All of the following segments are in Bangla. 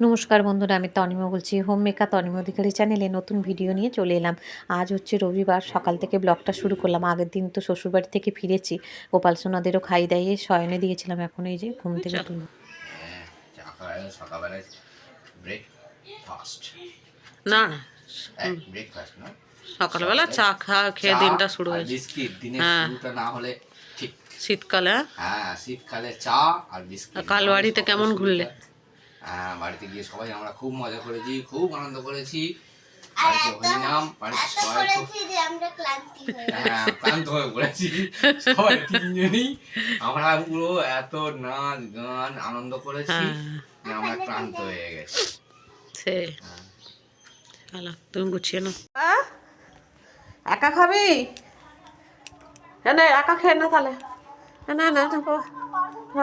নমস্কার বন্ধুরা আমি তনিমা বলছি। হোম মেকার তনিমা অধিকারী চ্যানেলে নতুন ভিডিও নিয়ে চলে এলাম। আজ হচ্ছে রবিবার সকাল থেকে ব্লগটা শুরু করলাম। আগের দিন তো শ্বশুরবাড়ি থেকে ফিরেছি। গোপাল সোনাদেরও খাই দাইয়ে শয়নে দিয়েছিলাম। এখন এই যে ঘুম থেকে তুলো। হ্যাঁ চা খাওয়া সকালবেলায় ব্রেকফাস্ট না না না। সকালবেলা চা খা খেয়ে দিনটা শুরু হয়েছে। হ্যাঁ। শুরুটা না হলে ঠিক। শীতকালে হ্যাঁ? হ্যাঁ শীতকালে চা আর বিস্কিট। কাল বাড়িতে কেমন ঘুরলে? হ্যাঁ বাড়িতে গিয়ে সবাই আমরা খুব মজা করেছি খুব আনন্দ করেছি। বাড়িতে হরিনাম বাড়িতে সবাই হ্যাঁ ক্লান্ত হয়ে পড়েছি। সবাই তিনজনই। আমরা পুরো এত নাচ গান আনন্দ করেছি হ্যাঁ। যে আমরা ক্লান্ত হয়ে গেছি। সে। চলো তুমি গুছিয়ে নাও। একা খাবি? হ্যাঁ না একা খেয়ে না তাহলে। না না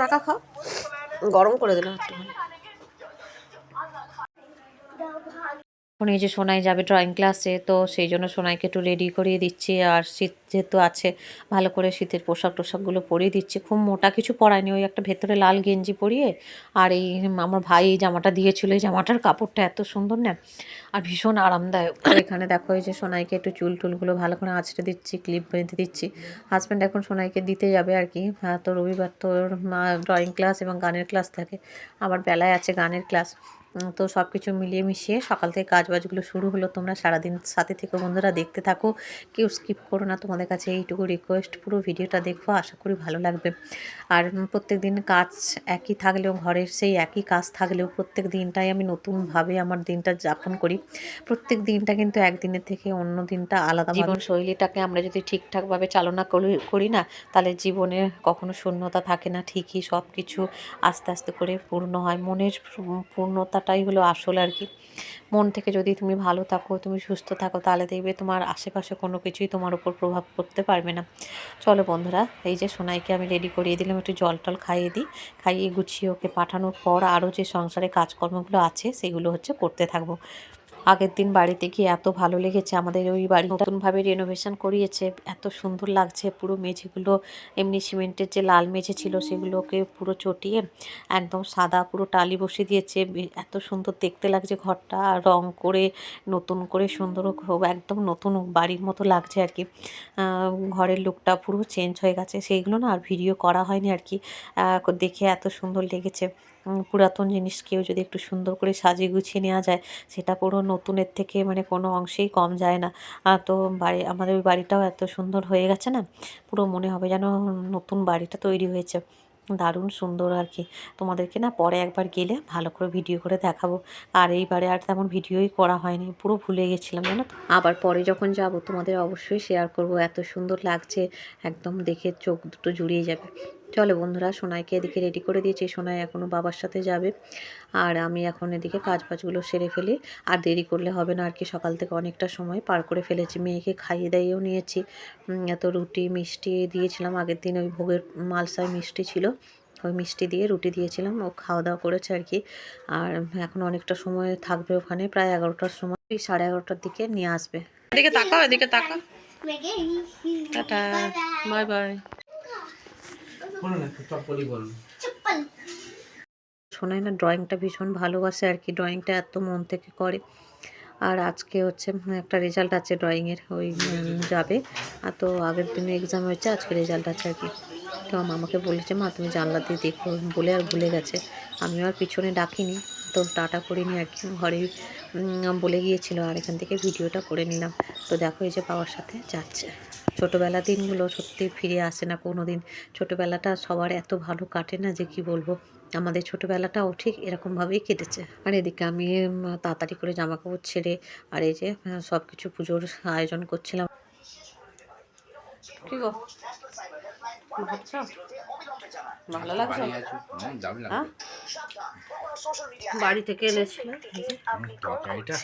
একা খাও। গরম করে দিলাম একটুখানি। এখন এই যে সোনাই যাবে ড্রয়িং ক্লাসে তো সেই জন্য সোনাইকে একটু রেডি করিয়ে দিচ্ছি। আর শীত যেহেতু আছে, ভালো করে শীতের পোশাক টোশাকগুলো পরিয়ে দিচ্ছি। খুব মোটা কিছু পরায়নি, ওই একটা ভেতরে লাল গেঞ্জি পরিয়ে। আর এই আমার ভাই এই জামাটা দিয়েছিল, এই জামাটার কাপড়টা এত সুন্দর না, আর ভীষণ আরামদায়ক। আর এখানে দেখো এই যে সোনাইকে একটু চুল টুলগুলো ভালো করে আঁচড়ে দিচ্ছি ক্লিপ বেঁধে দিচ্ছি। হাজব্যান্ড এখন সোনাইকে দিতে যাবে আর কি। তো রবিবার তো ড্রয়িং ক্লাস এবং গানের ক্লাস থাকে। আবার বেলায় আছে গানের ক্লাস তো সব কিছু মিলিয়ে মিশিয়ে সকাল থেকে কাজ বাজগুলো শুরু হলো। তোমরা সারাদিন সাথে থেকে বন্ধুরা, দেখতে থাকো। কেউ স্কিপ করো না, তোমাদের কাছে এইটুকু রিকোয়েস্ট পুরো ভিডিওটা দেখো আশা করি ভালো লাগবে। আর প্রত্যেক দিন কাজ একই থাকলেও, ঘরের সেই একই কাজ থাকলেও প্রত্যেক দিনটাই আমি নতুনভাবে আমার দিনটা যাপন করি। প্রত্যেক দিনটা কিন্তু একদিনের থেকে অন্য দিনটা আলাদা জীবন শৈলীটাকে আমরা যদি ঠিকঠাকভাবে চালনা করি না, তাহলে জীবনে কখনো শূন্যতা থাকে না। ঠিকই সব কিছু আস্তে আস্তে করে পূর্ণ হয়। মনের পূ- পূর্ণতাটাই হলো আসল আর কি। মন থেকে যদি তুমি ভালো থাকো, তুমি সুস্থ থাকো, তাহলে দেখবে তোমার আশেপাশে কোনো কিছুই তোমার উপর প্রভাব করতে পারবে না। চলো বন্ধুরা, এই যে সোনাইকে আমি রেডি করিয়ে দিলাম, একটু জল টল খাইয়ে দিই। খাইয়ে গুছিয়ে ওকে পাঠানোর পর আরও যে সংসারে কাজকর্মগুলো আছে, সেগুলো হচ্ছে করতে থাকব। আগের দিন বাড়িতে গিয়ে এত ভালো লেগেছে, আমাদের ওই বাড়ি নতুনভাবে রেনোভেশন করিয়েছে, এত সুন্দর লাগছে, পুরো মেঝেগুলো এমনি সিমেন্টের যে লাল মেঝে ছিল সেগুলোকে পুরো চটিয়ে একদম সাদা পুরো টালি বসিয়ে দিয়েছে এত সুন্দর দেখতে লাগছে ঘরটা রং করে, নতুন করে সুন্দর একদম নতুন বাড়ির মতো লাগছে আর কি। ঘরের লুকটা পুরো চেঞ্জ হয়ে গেছে, সেইগুলো না আর ভিডিও করা হয়নি আর কি দেখে এত সুন্দর লেগেছে। পুরাতন জিনিসকেও যদি একটু সুন্দর করে সাজিয়ে গুছিয়ে নেওয়া যায়, সেটা পুরো নতুনের থেকে মানে কোনো অংশেই কম যায় না। তো বাড়ি, আমাদের ওই বাড়িটাও এত সুন্দর হয়ে গেছে না, পুরো মনে হবে যেন নতুন বাড়িটা তৈরি হয়েছে। দারুণ সুন্দর আর কি। তোমাদেরকে না পরে একবার গেলে ভালো করে ভিডিও করে দেখাবো। আর এইবারে আর তেমন ভিডিওই করা হয়নি, পুরো ভুলে গেছিলাম, জানো তো? আবার পরে যখন যাব তোমাদের অবশ্যই শেয়ার করব, এত সুন্দর লাগছে, একদম দেখে চোখ দুটো জুড়িয়ে যাবে। চলো বন্ধুরা সোনাইকে এদিকে রেডি করে দিয়েছি। সোনাই এখনও বাবার সাথে যাবে। আর আমি এখন এদিকে কাজ বাজগুলো সেরে ফেলি। আর দেরি করলে হবে না আর কি সকাল থেকে অনেকটা সময় পার করে ফেলেছি। মেয়েকে খাইয়ে দাইয়েও নিয়েছি। এত রুটি মিষ্টি দিয়েছিলাম। আগের দিন ওই ভোগের মালসায় মিষ্টি ছিল। ওই মিষ্টি দিয়ে রুটি দিয়েছিলাম। ও খাওয়া দাওয়া করেছে আর কি। আর এখন অনেকটা সময় থাকবে ওখানে প্রায় এগারোটার সময়। ওই সাড়ে এগারোটার দিকে নিয়ে আসবে। এদিকে তাকাও এদিকে তাকাও। টাটা বাই বাই বলুন একটু চপ্পলই বলুন। শোনায় না ড্রয়িংটা ভীষণ ভালোবাসে আর কি ড্রয়িংটা এত মন থেকে করে। আর আজকে হচ্ছে একটা রেজাল্ট আছে ড্রয়িংয়ের ওই যাবে। আর তো আগের দিনে এক্সাম হয়েছে আজকে রেজাল্ট আছে আর কি। তো মামাকে বলেছে মা তুমি জানলা দিয়ে দেখো। বলে আর ভুলে গেছে। আমিও আর পিছনে ডাকিনি তো টাটা করিনি আর কি। ঘরেই উম, বলে গিয়েছিল আর এখান থেকে ভিডিওটা করে নিলাম। তো দেখো এই যে বাবার সাথে যাচ্ছে। ছোটোবেলা দিনগুলো সত্যি ফিরে আসে না কোনো দিন ছোটোবেলাটা সবার এত ভালো কাটে না যে কি বলব? আমাদের ছোটোবেলাটাও ঠিক এরকমভাবেই কেটেছে। আর এদিকে আমি তাড়াতাড়ি করে জামা কাপড় ছেড়ে আর এই যে সব কিছু পুজোর আয়োজন করছিলাম। কি গো? ভাবছ? ভালো লাগছে? বাড়ি হ্যাঁ? বাড়ি থেকে এনেছিল তরকারিটা?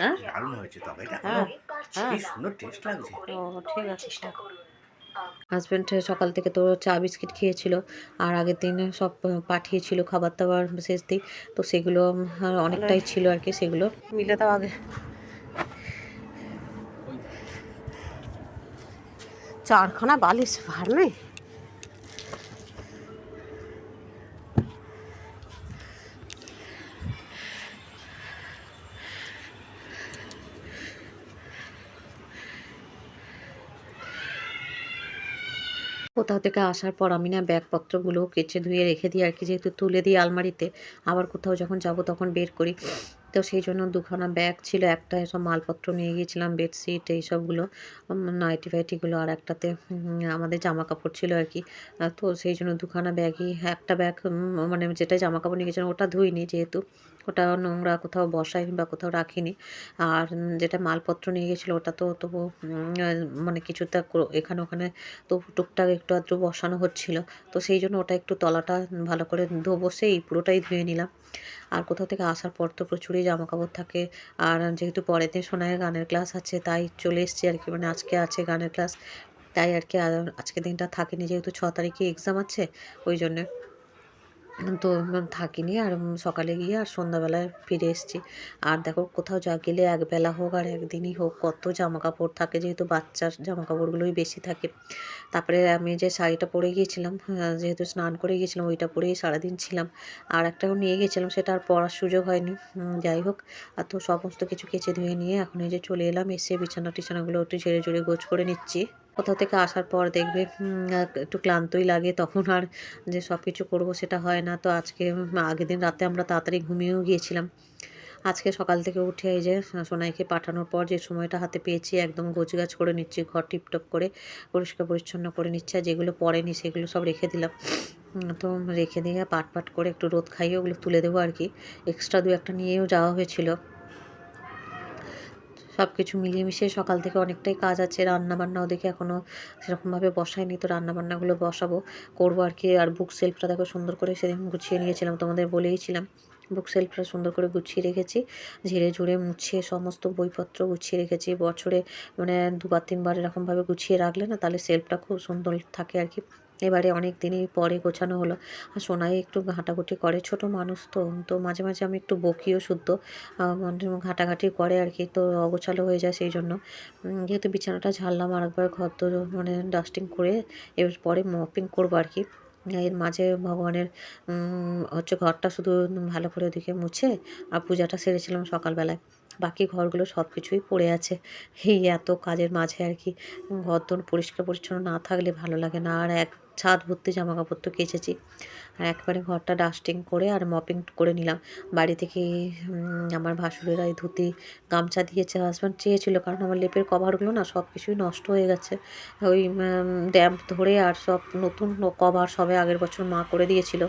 হ্যাঁ? দারুণ হয়েছে তরকারিটা। হ্যাঁ হ্যাঁ। কি সুন্দর টেস্ট লাগছে। ও ঠিক আছে হাজব্যান্ড সকাল থেকে তো চা বিস্কিট খেয়েছিল আর আগের দিনে সব পাঠিয়েছিল খাবার দাবার শেষ দিক তো সেগুলো অনেকটাই ছিল আর কি সেগুলো। মিলে দাও আগে। চারখানা বালিশ ভার নেই? কোথাও থেকে আসার পর আমি না ব্যাগপত্রগুলো কেচে ধুয়ে রেখে দিই আর কি, যেহেতু তুলে দিই আলমারিতে, আবার কোথাও যখন যাব তখন বের করি। তো সেই জন্য দুখানা ব্যাগ ছিল, একটা সব মালপত্র নিয়ে গিয়েছিলাম, বেডশিট এইসবগুলো নাইটি ফাইটিগুলো, আর একটাতে আমাদের জামা কাপড় ছিল আর কি। তো সেই জন্য দুখানা ব্যাগই, একটা ব্যাগ মানে যেটা জামা কাপড় নিয়ে গেছিলাম ওটা ধুইনি যেহেতু। ওটা নোংরা, কোথাও বসাইনি বা কোথাও রাখিনি। আর যেটা মালপত্র নিয়ে গেছিল, ওটা তো তবু মানে কিছুটা এখানে ওখানে তবু টুকটাক একটু আধটু বসানো হচ্ছিল। তো সেই জন্য ওটা একটু তলাটা ভালো করে ধোবো, সেই পুরোটাই ধুয়ে নিলাম। আর কোথাও থেকে আসার পর তো প্রচুরই জামা কাপড় থাকে। আর যেহেতু পরের দিন সোনায় গানের ক্লাস আছে, তাই চলে এসেছি আর কি মানে আজকে আছে গানের ক্লাস। তাই আর কি আজকে দিনটা থাকেনি যেহেতু ছ তারিখে এক্সাম আছে, ওই জন্যে। তো থাকিনি। আর সকালে গিয়ে আর সন্ধ্যাবেলায় ফিরে এসেছি। আর দেখো কোথাও যা গেলে একবেলা হোক আর একদিনই হোক কত জামা কাপড় থাকে। যেহেতু বাচ্চার জামা কাপড়গুলোই বেশি থাকে। তারপরে আমি যে শাড়িটা পরে গিয়েছিলাম আহ, যেহেতু স্নান করে গিয়েছিলাম ওইটা পরেই সারাদিন ছিলাম। আর একটাও নিয়ে গেছিলাম সেটা আর পরার সুযোগ হয়নি। যাই হোক। আর তো সমস্ত কিছু কেচে ধুয়ে নিয়ে এখন এই যে চলে এলাম এসে বিছানা টিছানাগুলো একটু ঝেড়ে ঝেড়ে গোছ করে নিচ্ছি। কোথাও থেকে আসার পর দেখবে একটু ক্লান্তই লাগে, তখন আর যে সব কিছু করব সেটা হয় না। তো আজকে আগের দিন রাতে আমরা তাড়াতাড়ি ঘুমিয়েও গিয়েছিলাম। আজকে সকাল থেকে উঠে এই যে সোনাইকে পাঠানোর পর যে সময়টা হাতে পেয়েছি, একদম গোছগাছ করে নিচ্ছি, ঘর টিপটপ করে, পরিষ্কার পরিচ্ছন্ন করে নিচ্ছি, আর যেগুলো পড়েনি সেগুলো সব রেখে দিলাম। তো রেখে দিয়ে পাট পাট করে একটু রোদ খাইয়ে ওগুলো তুলে দেবো আর কি। এক্সট্রা দু একটা নিয়েও যাওয়া হয়েছিল। সব কিছু মিলিয়ে মিশিয়ে সকাল থেকে অনেকটাই কাজ আছে রান্না বান্না ওদিকে এখনও সেরকমভাবে বসাইনি, তো রান্নাবান্নাগুলো বসাবো, করব আর কি। আর বুক সেলফটা দেখো সুন্দর করে সেদিন গুছিয়ে নিয়েছিলাম, তোমাদের বলেইছিলাম বুক সেলফটা সুন্দর করে গুছিয়ে রেখেছি, ঝেড়ে ঝুড়ে মুছিয়ে সমস্ত বইপত্র গুছিয়ে রেখেছি। বছরে মানে দুবার তিনবার এরকমভাবে গুছিয়ে রাখলে না তাহলে সেলফটা খুব সুন্দর থাকে আর কি। এবারে অনেক দিনই পরে গোছানো হলো। আর সোনাই একটু ঘাঁটাঘুটি করে। ছোট মানুষ তো তো মাঝে মাঝে আমি একটু বকিও শুদ্ধ। মানে ঘাঁটাঘাঁটি করে আর কি। তো অগোছালো হয়ে যায় সেই জন্য। যেহেতু বিছানাটা ঝাড়লাম আর একবার ঘর তো মানে ডাস্টিং করে এর পরে মপিং করব আর কি। এর মাঝে ভগবানের হচ্ছে ঘরটা শুধু ভালো করে ওদিকে মুছে আর পূজাটা সেরেছিলাম সকালবেলায়। বাকি ঘরগুলো সব কিছুই পড়ে আছে। এই এত কাজের মাঝে আর কি ঘর দোর পরিষ্কার পরিচ্ছন্ন না থাকলে ভালো লাগে না। আর এক ছাদ ভর্তি জামা কাপড় তো কেচেছি। আর একবারে ঘরটা ডাস্টিং করে আর মপিং করে নিলাম। বাড়ি থেকে আমার ভাসুরেরা এই ধুতি গামছা দিয়েছে হাজব্যান্ড চেয়েছিল কারণ আমার লেপের কভারগুলো না সব কিছুই নষ্ট হয়ে গেছে। ওই ড্যাম্প ধরে আর সব নতুন কভার সবে আগের বছর মা করে দিয়েছিল।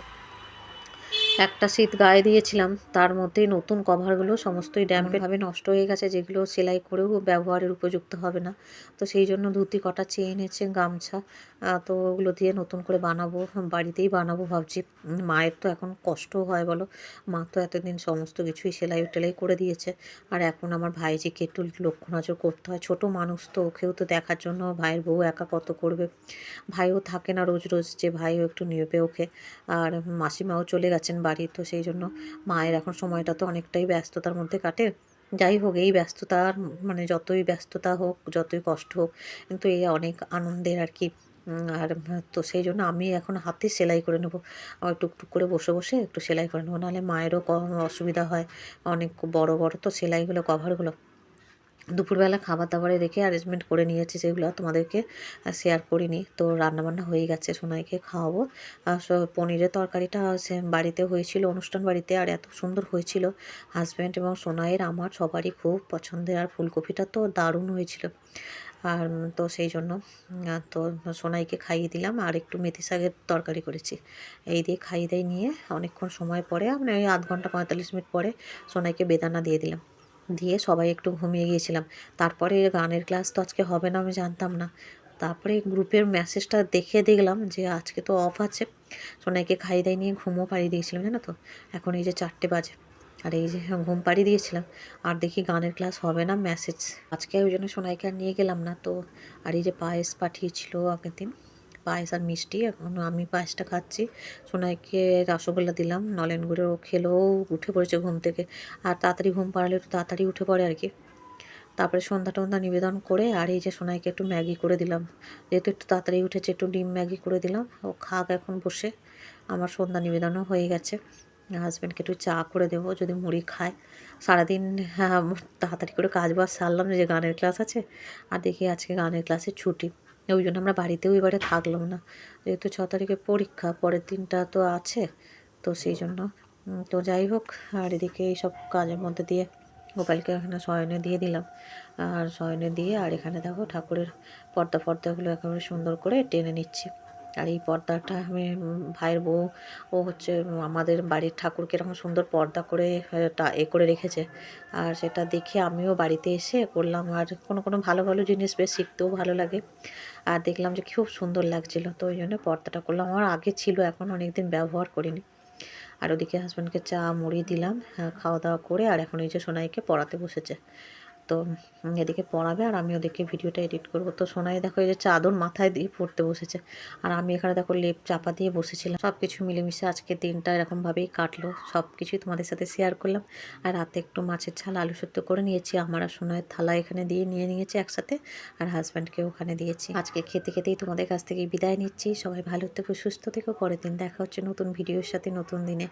একটা শীত গায়ে দিয়েছিলাম তার মধ্যেই নতুন কভারগুলো সমস্তই ড্যাম্পেভাবে নষ্ট হয়ে গেছে যেগুলো সেলাই করেও ব্যবহারের উপযুক্ত হবে না। তো সেই জন্য ধুতি কটা চেয়ে এনেছে গামছা তো ওগুলো দিয়ে নতুন করে বানাবো বাড়িতেই বানাবো ভাবছি। মায়ের তো এখন কষ্ট হয় বলো মা তো এতদিন সমস্ত কিছুই সেলাই টেলাই করে দিয়েছে। আর এখন আমার ভাইজিকে একটু লক্ষ্য নজর করতে হয় ছোট মানুষ তো ওকেও তো দেখার জন্য ভাইয়ের বউ একা কত করবে। ভাইও থাকে না রোজ রোজ যে ভাইও একটু নেবে ওকে আর মাসিমাও চলে গেছেন বাড়ি তো সেই জন্য মায়ের এখন সময়টা তো অনেকটাই ব্যস্ততার মধ্যে কাটে। যাই হোক, এই ব্যস্ততার মানে যতই ব্যস্ততা হোক, যতই কষ্ট হোক, কিন্তু এই অনেক আনন্দের আর কি। আর তো সেই জন্য আমি এখন হাতে সেলাই করে নেব। আমার টুকটুক করে বসে বসে একটু সেলাই করে নেব। নাহলে মায়েরও অসুবিধা হয়। অনেক বড় বড় তো সেলাইগুলো কভারগুলো দুপুরবেলা খাবার দাবারে রেখে অ্যারেঞ্জমেন্ট করে নিয়েছি সেগুলো তোমাদেরকে শেয়ার করিনি। তো রান্নাবান্না হয়ে গেছে, সোনাইকে খাওয়াবো। পনিরের তরকারিটা সে বাড়িতে হয়েছিল, অনুষ্ঠান বাড়িতে, আর এত সুন্দর হয়েছিল। হাজব্যান্ড এবং সোনাইয়ের, আমার সবারই খুব পছন্দের। আর ফুলকপিটা তো দারুণ হয়েছিল। আর তো সেই জন্য তো সোনাইকে খাইয়ে দিলাম। আর একটু মেথি শাকের তরকারি করেছি। এই দিয়ে খাইয়ে দিয়ে নিয়ে অনেকক্ষণ সময় পরে মানে ওই আধ ঘণ্টা পঁয়তাল্লিশ মিনিট পরে সোনাইকে বেদানা দিয়ে দিলাম। দিয়ে সবাই একটু ঘুমিয়ে গিয়েছিলাম। তারপরে গানের ক্লাস তো আজকে হবে না, আমি জানতাম না। তারপরে গ্রুপের মেসেজটা দেখে দেখলাম যে আজকে তো অফ আছে। সোনাইকে খাইয়ে দাই নিয়ে ঘুমও পাড়িয়ে দিয়েছিলাম, জানো তো? এখন এই যে চারটে বাজে। আর এই যে ঘুম পাড়িয়ে দিয়েছিলাম। আর দেখি গানের ক্লাস হবে না মেসেজ আজকে ওই জন্য সোনাইকে আর নিয়ে গেলাম না তো। আর এই যে পায়েস পাঠিয়েছিল আগের দিন। পায়েস আর মিষ্টি এখন আমি পায়েসটা খাচ্ছি। সোনাইকে রসগোল্লা দিলাম নলেন গুঁড়ো ও খেলেও উঠে পড়েছে ঘুম থেকে। আর তাড়াতাড়ি ঘুম পাড়ালে একটু তাড়াতাড়ি উঠে পড়ে আর কি। তারপরে সন্ধ্যা টন্ধ্যা নিবেদন করে আর এই যে সোনাইকে একটু ম্যাগি করে দিলাম। যেহেতু একটু তাড়াতাড়ি উঠেছে একটু ডিম ম্যাগি করে দিলাম। ও খাক এখন বসে। আমার সন্ধ্যা নিবেদনও হয়ে গেছে। হাজব্যান্ডকে একটু চা করে দেবো যদি মুড়ি খায়। সারাদিন হ্যাঁ, তাড়াতাড়ি করে কাজ বাজ সারলাম যে গানের ক্লাস আছে। আর দেখি আজকে গানের ক্লাসে ছুটি। ওই জন্য আমরা বাড়িতেও এবারে থাকলাম না। যেহেতু ছ তারিখে পরীক্ষা, পরের দিনটা তো আছে, তো সেই জন্য তো যাই হোক, আর এদিকে এইসব কাজের মধ্যে দিয়ে গোপালকে এখানে শয়নে দিয়ে দিলাম। আর শয়নে দিয়ে, আর এখানে দেখো ঠাকুরের পর্দা ফর্দাগুলো একেবারে সুন্দর করে টেনে নিচ্ছি। আর এই পর্দাটা আমি ভাইয়ের বউ ও হচ্ছে আমাদের বাড়ির ঠাকুরকে এরকম সুন্দর পর্দা করে এ করে রেখেছে। আর সেটা দেখে আমিও বাড়িতে এসে করলাম। আর কোনো কোনো ভালো ভালো জিনিস বেশ শিখতেও ভালো লাগে। আর দেখলাম যে খুব সুন্দর লাগছিল। তো ওই জন্য পর্দাটা করলাম। আমার আগে ছিল এখন অনেক দিন ব্যবহার করিনি। আর ওদিকে হাজব্যান্ডকে চা মুড়ি দিলাম হ্যাঁ, খাওয়া দাওয়া করে আর এখন এই যে সোনাইকে পড়াতে বসেছে। তো এদিকে পড়াবে আর আমি ওদেরকে ভিডিওটা এডিট করব। তো সোনাই দেখো এই যে চাদর মাথায় দিয়ে পড়তে বসেছে। আর আমি এখানে দেখো লেপ চাপা দিয়ে বসেছিলাম। সব কিছু মিলেমিশে আজকে দিনটা এরকমভাবেই কাটলো। সব কিছুই তোমাদের সাথে শেয়ার করলাম। আর রাতে একটু মাছের ঝাল, আলু সেদ্ধ করে নিয়েছি। আমার আর সোনাইয়ের থালা এখানে দিয়ে নিয়ে নিয়েছি একসাথে। আর হাজব্যান্ডকে ওখানে দিয়েছি। আজকে খেতে খেতেই তোমাদের কাছ থেকে বিদায় নিচ্ছি। সবাই ভালো থেকো, সুস্থ থেকো। পরের দিন দেখা হচ্ছে নতুন ভিডিওর সাথে নতুন দিনে।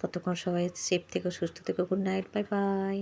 ততক্ষণ সবাই সেফ থেকো, সুস্থ থেকো। Good night bye bye